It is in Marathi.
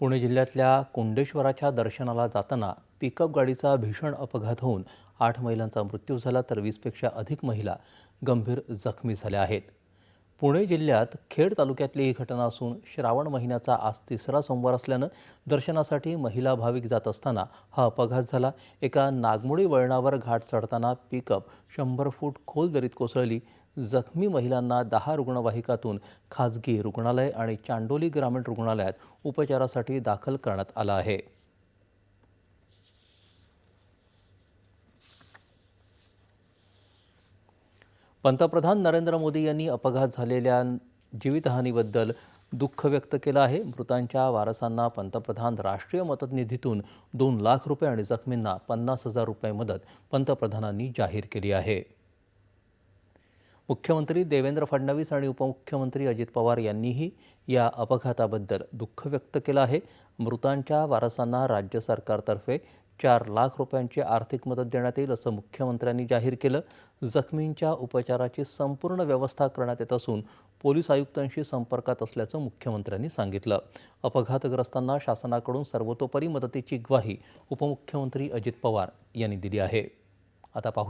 पुणे जिल्ह्यातल्या कोंडेश्वराच्या दर्शनाला जाताना पिकअप गाडीचा भीषण अपघात होऊन आठ महिलांचा मृत्यू झाला तर वीसपेक्षा अधिक महिला गंभीर जखमी झाल्या आहेत. पुणे जिल्ह्यात खेड तालुक्यातली ही घटना असून श्रावण महिन्याचा आज तिसरा सोमवार असल्यानं दर्शनासाठी महिला भाविक जात असताना हा अपघात झाला. एका नागमोडी वळणावर घाट चढताना पिकअप शंभर फूट खोल दरीत कोसळली. जखमी महिलांना दहा रुग्णवाहिकातून खाजगी रुग्णालय आणि चांडोली ग्रामीण रुग्णालयात उपचारासाठी दाखल करण्यात आलं आहे. पंतप्रधान नरेंद्र मोदी यांनी अपघात झालेल्या जीवितहानीबद्दल दुःख व्यक्त केलं आहे. मृतांच्या वारसांना पंतप्रधान राष्ट्रीय मदत निधीतून दोन लाख रुपये आणि जखमींना पन्नास हजार रुपये मदत पंतप्रधानांनी जाहीर केली आहे. मुख्यमंत्री देवेंद्र फडणवीस आणि उपमुख्यमंत्री अजित पवार यांनीही या अपघाताबद्दल दुःख व्यक्त केलं आहे. मृतांच्या वारसांना राज्य सरकारतर्फे चार लाख रुपयांची आर्थिक मदत देण्यात येईल असं मुख्यमंत्र्यांनी जाहीर केलं. जखमींच्या उपचाराची संपूर्ण व्यवस्था करण्यात येत असून पोलीस आयुक्तांशी संपर्कात असल्याचं मुख्यमंत्र्यांनी सांगितलं. अपघातग्रस्तांना शासनाकडून सर्वतोपरी मदतीची ग्वाही उपमुख्यमंत्री अजित पवार यांनी दिली आहे. आता पाहू